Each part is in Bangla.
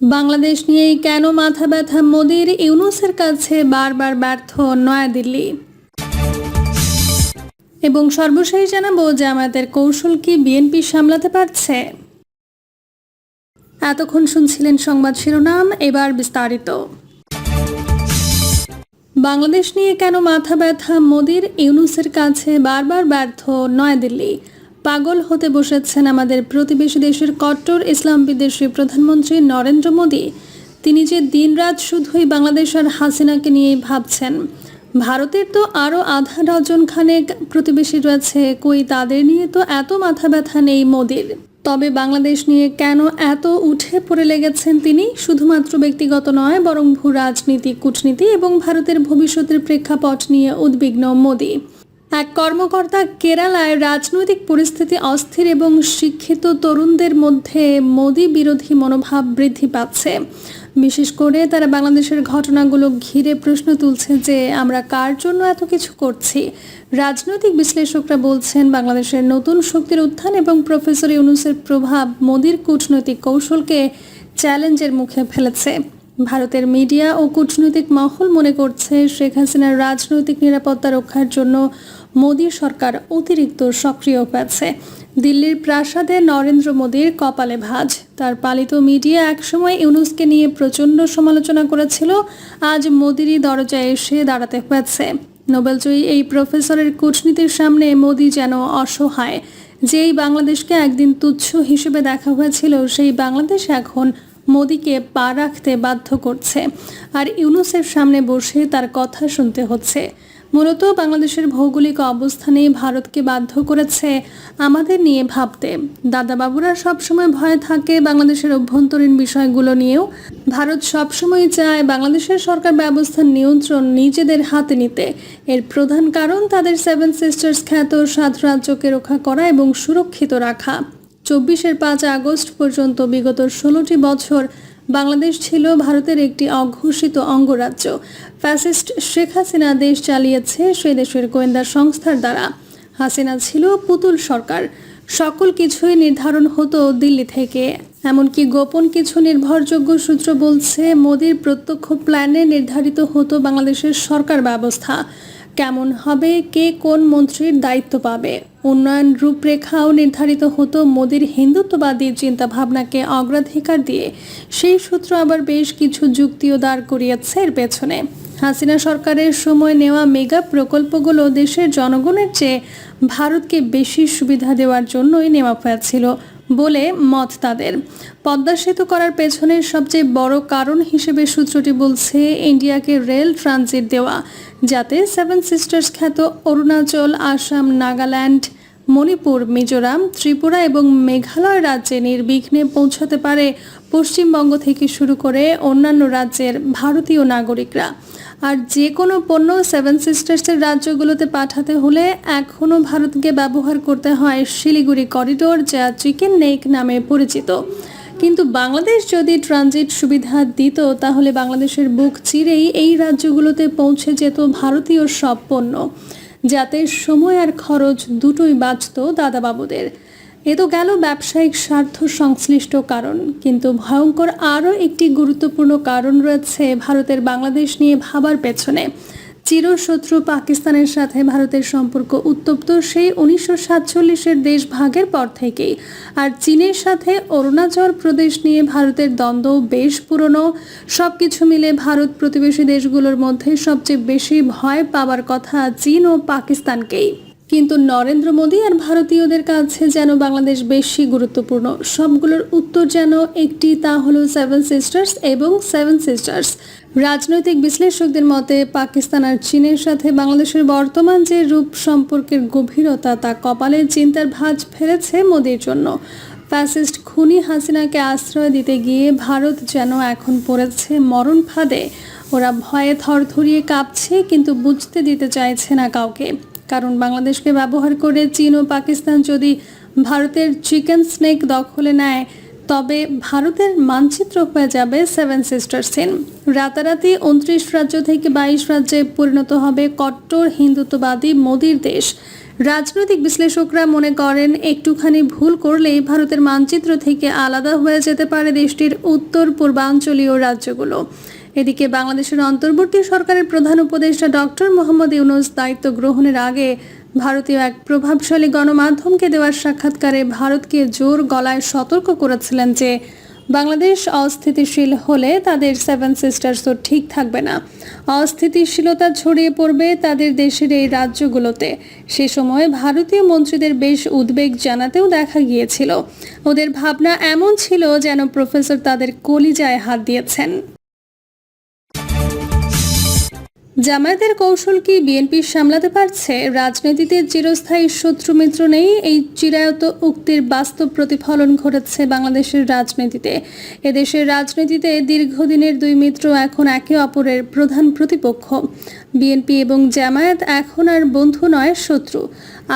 বাংলাদেশ নিয়েই কেন মাথা ব্যথা মোদির ইউনুসের কাছে বারবার ব্যর্থ নয়াদিল্লি? এবং সর্বশেষ জানাব জামায়াতের কৌশল কি বিএনপি সামলাতে পারছে? এতক্ষণ শুনছিলেন সংবাদ শিরোনাম, এবার বিস্তারিত। বাংলাদেশ নিয়ে কেন মাথা ব্যথা মোদির ইউনুসের কাছে বারবার ব্যর্থ নয়াদিল্লি? পাগল হতে বসেছেন আমাদের প্রতিবেশী দেশের কট্টর ইসলাম বিদ্বেষী প্রধানমন্ত্রী নরেন্দ্র মোদী। তিনি যে দিনরাত শুধুই বাংলাদেশ আর হাসিনাকে নিয়েই ভাবছেন। ভারতের তো আরও আধা ডজন খানেক প্রতিবেশী রয়েছে, কই তাদের নিয়ে তো এত মাথা ব্যথা নেই মোদির। তবে বাংলাদেশ নিয়ে কেন এত উঠে পড়ে লেগেছেন তিনি? শুধুমাত্র ব্যক্তিগত নয়, বরং ভূ রাজনীতি কূটনীতি এবং ভারতের ভবিষ্যতের প্রেক্ষাপট নিয়ে উদ্বিগ্ন মোদী। এক কর্মকর্তা কেরালায় রাজনৈতিক পরিস্থিতি অস্থির এবং শিক্ষিত তরুণদের মধ্যে মোদি বিরোধী মনোভাব বৃদ্ধি পাচ্ছে। বিশেষ করে তারা বাংলাদেশের ঘটনাগুলো ঘিরে প্রশ্ন তুলছে যে, আমরা কার জন্য এত কিছু করছি? রাজনৈতিক বিশ্লেষকরা বলছেন, বাংলাদেশের নতুন শক্তির উত্থান এবং প্রফেসর ইউনুসের প্রভাব মোদির কূটনৈতিক কৌশলকে চ্যালেঞ্জের মুখে ফেলেছে। ভারতের মিডিয়া ও কূটনৈতিক মহল মনে করছে শেখ হাসিনার রাজনৈতিক নিরাপত্তা রক্ষার জন্য মোদী সরকার অতিরিক্ত সক্রিয় হয়েছে। দিল্লির প্রাসাদে নরেন্দ্র মোদীর কপালে ভাঁজ। তার পালিত মিডিয়া একসময় ইউনুসকে নিয়ে প্রচণ্ড সমালোচনা করেছিল। আজ মোদিরই দরজায় এসে দাঁড়াতে হয়েছে। নোবেলজয়ী এই প্রফেসরের কূটনীতির সামনে মোদি যেন অসহায়। যেই বাংলাদেশকে একদিন তুচ্ছ হিসেবে দেখা হয়েছিল, সেই বাংলাদেশ এখন মোদিকে পা রাখতে বাধ্য করছে। আর ইউনুসের সামনে বসে তার কথা শুনতে হচ্ছে। মূলত বাংলাদেশের ভৌগোলিক অবস্থানে ভারতকে বাধ্য করেছে আমাদের নিয়ে ভাবতে। দাদাবাবুরা সবসময় ভয় থাকে বাংলাদেশের অভ্যন্তরীণ বিষয়গুলো নিয়েও। ভারত সবসময় চায় বাংলাদেশের সরকার ব্যবস্থার নিয়ন্ত্রণ নিজেদের হাতে নিতে। এর প্রধান কারণ তাদের সেভেন সিস্টার্স খ্যাত সাত রাজ্যকে রক্ষা করা এবং সুরক্ষিত রাখা। চব্বিশের পাঁচ আগস্ট পর্যন্ত বিগত ষোলোটি বছর বাংলাদেশ ছিল ভারতের একটি অঘোষিত অঙ্গরাজ্য। ফ্যাসিস্ট শেখ হাসিনা দেশ চালিয়েছে সে দেশের গোয়েন্দা সংস্থার দ্বারা। হাসিনা ছিল পুতুল সরকার। সকল কিছুই নির্ধারণ হতো দিল্লি থেকে। এমনকি গোপন কিছু নির্ভরযোগ্য সূত্র বলছে, মোদির প্রত্যক্ষ প্ল্যানে নির্ধারিত হতো বাংলাদেশের সরকার ব্যবস্থা। কেমন হবে, কে কোন মন্ত্রীর দায়িত্ব পাবে? উন্নয়ন রূপরেখাও নির্ধারিত হতো মোদির হিন্দুত্ববাদী চিন্তাভাবনাকে অগ্রাধিকার দিয়ে। সেই সূত্র আবার বেশ কিছু যুক্তিও দাঁড় করিয়েছে এর পেছনে। হাসিনা সরকারের সময় নেওয়া মেগা প্রকল্পগুলো দেশের জনগণের চেয়ে ভারতকে বেশি সুবিধা দেওয়ার জন্যই নেওয়া হয়েছিল। বলে মত তাদের। পদ্মা সেতু করার পেছনের সবচেয়ে বড় কারণ হিসেবে সূত্রটি বলছে, ইন্ডিয়াকে রেল ট্রানজিট দেওয়া, যাতে সেভেন সিস্টার্স খ্যাত অরুণাচল, আসাম, নাগাল্যান্ড মণিপুর, মিজোরাম, ত্রিপুরা এবং মেঘালয় রাজ্যে নির্বিঘ্নে পৌঁছাতে পারে পশ্চিমবঙ্গ থেকে শুরু করে অন্যান্য রাজ্যের ভারতীয় নাগরিকরা। আর যে কোনো পণ্য সেভেন সিস্টার্সের রাজ্যগুলোতে পাঠাতে হলে এখনও ভারতকে ব্যবহার করতে হয় শিলিগুড়ি করিডোর, যা চিকেন নেক নামে পরিচিত। কিন্তু বাংলাদেশ যদি ট্রানজিট সুবিধা দিত, তাহলে বাংলাদেশের বুক চিরেই এই রাজ্যগুলোতে পৌঁছে যেত ভারতীয় সব পণ্য। যাতে সময় আর খরচ দুটোই বাঁচত দাদাবাবুদের। এ তো গেল ব্যবসায়িক স্বার্থ সংশ্লিষ্ট কারণ, কিন্তু ভয়ঙ্কর আরও একটি গুরুত্বপূর্ণ কারণ রয়েছে ভারতের বাংলাদেশ নিয়ে ভাবার পেছনে। চিরশত্রু পাকিস্তানের সাথে ভারতের সম্পর্ক উত্তপ্ত সেই উনিশশো সাতচল্লিশের দেশ ভাগের পর থেকেই। আর চীনের সাথে অরুণাচল প্রদেশ নিয়ে ভারতের দ্বন্দ্ব বেশ পুরনো। সব কিছু মিলে ভারত প্রতিবেশী দেশগুলোর মধ্যে সবচেয়ে বেশি ভয় পাওয়ার কথা চীন ও পাকিস্তানকেই। কিন্তু নরেন্দ্র মোদী আর ভারতীয়দের কাছে যেন বাংলাদেশ বেশি গুরুত্বপূর্ণ। সবগুলোর উত্তর যেন একটি তা হলো সেভেন সিস্টার্স এবং সেভেন সিস্টার্স রাজনৈতিক বিশ্লেষকদের মতে, পাকিস্তান আর চীনের সাথে বাংলাদেশের বর্তমান যে রূপ সম্পর্কের গভীরতা, তা কপালের চিন্তার ভাঁজ ফেলেছে মোদির জন্য। ফ্যাসিস্ট খুনি হাসিনাকে আশ্রয় দিতে গিয়ে ভারত যেন এখন পড়েছে মরণ ফাঁদে। ওরা ভয়ে থরথরিয়ে কাঁপছে, কিন্তু বুঝতে দিতে চাইছে না কাউকে। কারণ বাংলাদেশকে ব্যবহার করে চীন ও পাকিস্তান যদি ভারতের চিকেন স্নেক দখলে নেয় তবে ভারতের মানচিত্র হয়ে যাবে সেভেন সিস্টার সিন রাতারাতি উনত্রিশ রাজ্য থেকে বাইশ রাজ্যে পরিণত হবে কট্টর হিন্দুত্ববাদী মোদির দেশ। রাজনৈতিক বিশ্লেষকরা মনে করেন, একটুখানি ভুল করলেই ভারতের মানচিত্র থেকে আলাদা হয়ে যেতে পারে দেশটির উত্তর পূর্বাঞ্চলীয় রাজ্যগুলো। এদিকে বাংলাদেশের অন্তর্বর্তী সরকারের প্রধান উপদেষ্টা ডক্টর মোহাম্মদ ইউনুস দায়িত্ব গ্রহণের আগে ভারতীয় এক প্রভাবশালী গণমাধ্যমকে দেওয়ার সাক্ষাৎকারে ভারতকে জোর গলায় সতর্ক করেছিলেন যে বাংলাদেশ অস্থিতিশীল হলে তাদের সেভেন সিস্টার্সও ঠিক থাকবে না। অস্থিতিশীলতা ছড়িয়ে পড়বে তাদের দেশের এই রাজ্যগুলোতে। সে সময় ভারতীয় মন্ত্রীদের বেশ উদ্বেগ জানাতেও দেখা গিয়েছিল। ওদের ভাবনা এমন ছিল যেন প্রফেসর তাদের কলিজায় হাত দিয়েছেন। জামায়াতের কৌশল কি বিএনপি সামলাতে পারছে? রাজনীতিতে চিরস্থায়ী শত্রু মিত্র নেই। এই চিরায়ত উক্তির বাস্তব প্রতিফলন ঘটেছে বাংলাদেশের রাজনীতিতে। এদেশের রাজনীতিতে দীর্ঘদিনের দুই মিত্র এখন একে অপরের প্রধান প্রতিপক্ষ। বিএনপি এবং জামায়াত এখন আর বন্ধু নয়, শত্রু।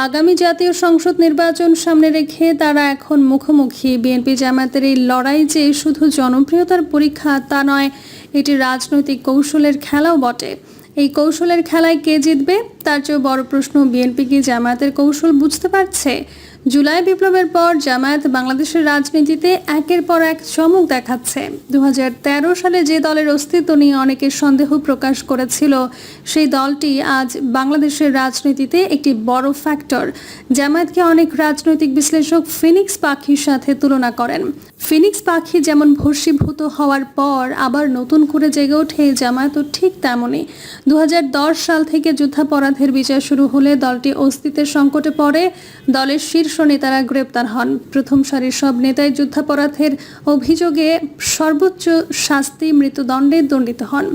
আগামী জাতীয় সংসদ নির্বাচন সামনে রেখে তারা এখন মুখোমুখি। বিএনপি জামায়াতের এই লড়াই যে শুধু জনপ্রিয়তার পরীক্ষা তা নয়, এটি রাজনৈতিক কৌশলের খেলাও বটে। এই কৌশলের খেলায় কে জিতবে? তার চেয়েও বড় প্রশ্ন বিএনপি কি জামায়াতের কৌশল বুঝতে পারছে? জুলাই বিপ্লবের পর জামায়াত বাংলাদেশের রাজনীতিতে একের পর এক চমক দেখাচ্ছে। দুহাজার তেরো সালে যে দলের অস্তিত্ব নিয়ে অনেকে সন্দেহ প্রকাশ করেছিল, সেই দলটি আজ বাংলাদেশের রাজনীতিতে একটি বড় ফ্যাক্টর জামায়াতকে অনেক রাজনৈতিক বিশ্লেষক ফিনিক্স পাখির সাথে তুলনা করেন। ফিনিক্স পাখি যেমন ভস্মীভূত হওয়ার পর আবার নতুন করে জেগে ওঠে, জামায়াতও ঠিক তেমনই। দু হাজার দশ সাল থেকে যুদ্ধাপরাধের বিচার শুরু হলে দলটি অস্তিত্বের সংকটে পড়ে। দলের শীর্ষ নেতারা গ্রেপ্তার হন। প্রথম সারির সব নেতাই যুদ্ধাপরাধের অভিযোগে সর্বোচ্চ শাস্তি মৃত্যুদণ্ডে দণ্ডিত হন।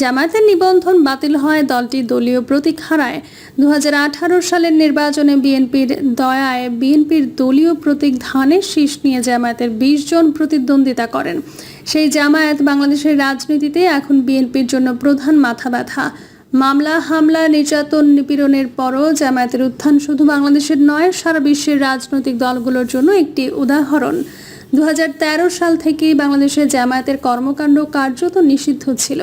জামায়াতের নিবন্ধন বাতিল হয় দলটি দলীয় প্রতীক হারায়। দুহাজার আঠারো সালের নির্বাচনে বিএনপির দয়ায় বিএনপির দলীয় প্রতীক ধানের শীষ নিয়ে জামায়াতের বিশ জন প্রতিদ্বন্দ্বিতা করেন। সেই জামায়াত বাংলাদেশের রাজনীতিতে এখন বিএনপির জন্য প্রধান মাথা ব্যথা মামলা, হামলা, নির্যাতন, নিপীড়নের পরও জামায়াতের উত্থান শুধু বাংলাদেশের নয়, সারা বিশ্বের রাজনৈতিক দলগুলোর জন্য একটি উদাহরণ। দু হাজার তেরো সাল থেকেই বাংলাদেশে জামায়াতের কর্মকাণ্ড কার্যত নিষিদ্ধ ছিল।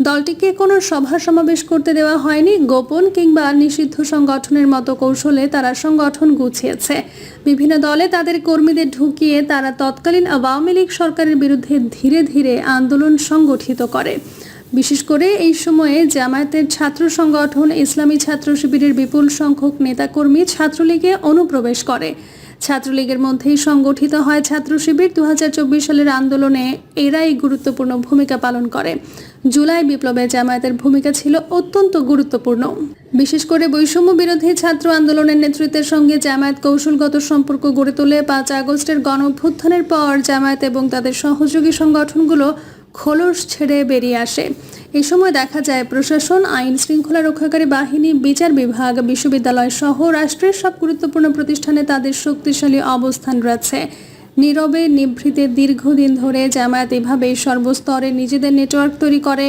দলটিকে কোনো সভা সমাবেশ করতে দেওয়া হয়নি, গোপন কিংবা নিষিদ্ধ সংগঠনের মতো কৌশলে তারা সংগঠন গুছিয়েছে। বিভিন্ন দলে তাদের কর্মীদের ঢুকিয়ে তারা তৎকালীন আওয়ামী লীগ সরকারের বিরুদ্ধে ধীরে ধীরে আন্দোলন সংগঠিত করে। বিশেষ করে এই সময়ে জামায়াতের ছাত্র সংগঠন, ইসলামী ছাত্র শিবিরের বিপুল সংখ্যক নেতাকর্মী ছাত্রলীগে অনুপ্রবেশ করে। ছাত্রলীগের মধ্যেই সংগঠিত হয় ছাত্র শিবির। দু হাজার চব্বিশ সালের আন্দোলনে এরাই গুরুত্বপূর্ণ ভূমিকা পালন করে। জুলাই বিপ্লবে জামায়াতের ভূমিকা ছিল অত্যন্ত গুরুত্বপূর্ণ। বিশেষ করে বৈষম্য বিরোধী ছাত্র আন্দোলনের নেতৃত্বের সঙ্গে জামায়াত কৌশলগত সম্পর্ক গড়ে তোলে পাঁচ আগস্টের গণ অভ্যুত্থানের পর জামায়াত এবং তাদের সহযোগী সংগঠনগুলো খোলস ছেড়ে বেরিয়ে আসে। এ সময় দেখা যায় প্রশাসন, আইন শৃঙ্খলা রক্ষাকারী বাহিনী, বিচার বিভাগ, বিশ্ববিদ্যালয় সহ রাষ্ট্রের সব গুরুত্বপূর্ণ প্রতিষ্ঠানে তাদের শক্তিশালী অবস্থান রয়েছে। নীরবে নিভৃতে দীর্ঘদিন ধরে জামায়াত এভাবেই সর্বস্তরে নিজেদের নেটওয়ার্ক তৈরি করে।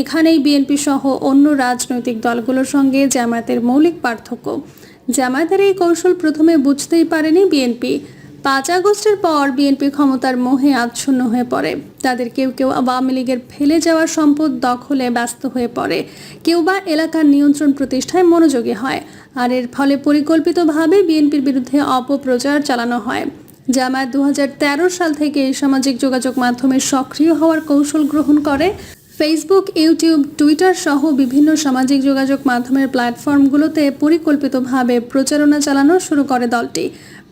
এখানেই বিএনপি সহ অন্য রাজনৈতিক দলগুলোর সঙ্গে জামায়াতের মৌলিক পার্থক্য। জামায়াতের এই কৌশল প্রথমে বুঝতেই পারেনি বিএনপি। পাঁচ আগস্টের পর বিএনপি ক্ষমতার মোহে আচ্ছন্ন হয়ে পড়ে। তাদের কেউ কেউ আওয়ামী লীগের ফেলে যাওয়া সম্পদ দখলে ব্যস্ত হয়ে পড়ে। কেউ বা এলাকার নিয়ন্ত্রণ প্রতিষ্ঠায় মনোযোগী হয়। আর এর ফলে পরিকল্পিতভাবে বিএনপির বিরুদ্ধে অপপ্রচার চালানো হয়। জামায়াত দু হাজার তেরো সাল থেকে সামাজিক যোগাযোগ মাধ্যমে সক্রিয় হওয়ার কৌশল গ্রহণ করে। ফেসবুক, ইউটিউব, টুইটার সহ বিভিন্ন সামাজিক যোগাযোগ মাধ্যমের প্ল্যাটফর্মগুলোতে পরিকল্পিতভাবে প্রচারণা চালানো শুরু করে দলটি।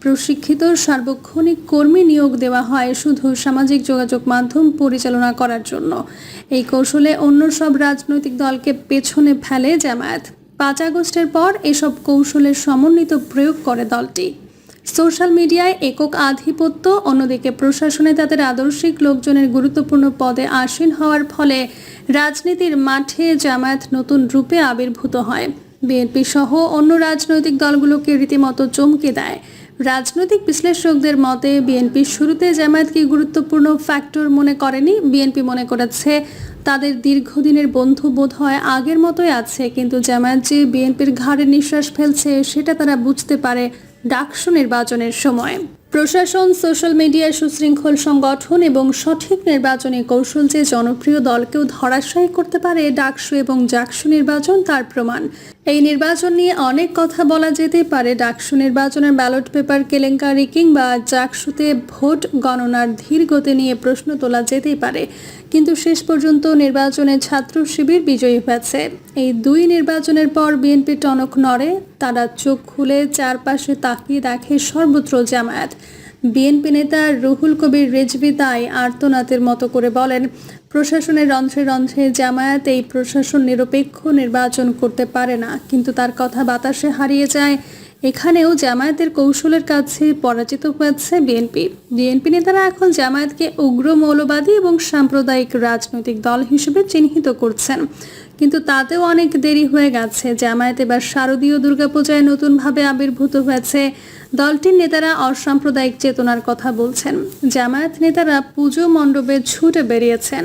প্রশিক্ষিত সার্বক্ষণিক কর্মী নিয়োগ দেওয়া হয় শুধু সামাজিক যোগাযোগ মাধ্যম পরিচালনা করার জন্য। এই কৌশলে অন্য সব রাজনৈতিক দলকে পেছনে ফেলে জামায়াত। পাঁচ আগস্টের পর এসব কৌশলের সমন্বিত প্রয়োগ করে দলটি। সোশ্যাল মিডিয়ায় একক আধিপত্য, অন্যদিকে প্রশাসনে তাদের আদর্শিক লোকজনের গুরুত্বপূর্ণ পদে আসীন হওয়ার ফলে রাজনীতির মাঠে জামায়াত নতুন রূপে আবির্ভূত হয়। বিএনপি সহ অন্য রাজনৈতিক দলগুলোকে রীতিমতো চমকে দেয়। রাজনৈতিক বিশ্লেষকদের মতে, বিএনপি শুরুতে জামায়াতকে গুরুত্বপূর্ণ ফ্যাক্টর মনে করেনি। বিএনপি মনে করেছে তাদের দীর্ঘদিনের বন্ধু বোধ হয় আগের মতোই আছে, কিন্তু জামায়াত যে বিএনপির ঘাড়ে নিঃশ্বাস ফেলছে, সেটা তারা বুঝতে পারে ডাকসু নির্বাচনের সময়। প্রশাসন, সোশ্যাল মিডিয়ায় সুশৃঙ্খল সংগঠন এবং সঠিক নির্বাচনী কৌশল যে জনপ্রিয় দলকেও ধরাশায়ী করতে পারে ডাকসু এবং জাকসু নির্বাচন, তার প্রমাণ। এই নির্বাচন নিয়ে অনেক কথা বলা যেতে পারে। ডাকসু নির্বাচনের ব্যালট পেপার, কেলেঙ্কারি কিংবা জাকসুতে ভোট গণনার ধীর গতি নিয়ে প্রশ্ন তোলা যেতেই পারে। কিন্তু শেষ পর্যন্ত নির্বাচনে ছাত্র শিবির বিজয়ী হয়েছে। এই দুই নির্বাচনের পর বিএনপি টনক নড়ে, তারা চোখ খুলে চারপাশে তাকিয়ে দেখে সর্বত্র জামায়াত। বিএনপি নেতা রুহুল কবির রেজভি তাই আর্তনাতের মতো করে বলেন প্রশাসনের রন্ধ্রে রন্ধ্রে জামায়াত এই প্রশাসন নিরপেক্ষ নির্বাচন করতে পারে না, কিন্তু তার কথা বাতাসে হারিয়ে যায় এখানেও জামায়াতের কৌশলের কাছে পরাজিত হয়েছে বিএনপি। বিএনপি নেতারা এখন জামায়াতকে উগ্র মৌলবাদী এবং সাম্প্রদায়িক রাজনৈতিক দল হিসেবে চিহ্নিত করছেন। কিন্তু তাতেও অনেক দেরি হয়ে গেছে। জামায়াত এবার শারদীয় দুর্গাপূজায় নতুনভাবে আবির্ভূত হয়েছে। দলটির নেতারা অসাম্প্রদায়িক চেতনার কথা বলছেন। জামায়াত নেতারা পুজো মণ্ডপে ছুটে বেরিয়েছেন।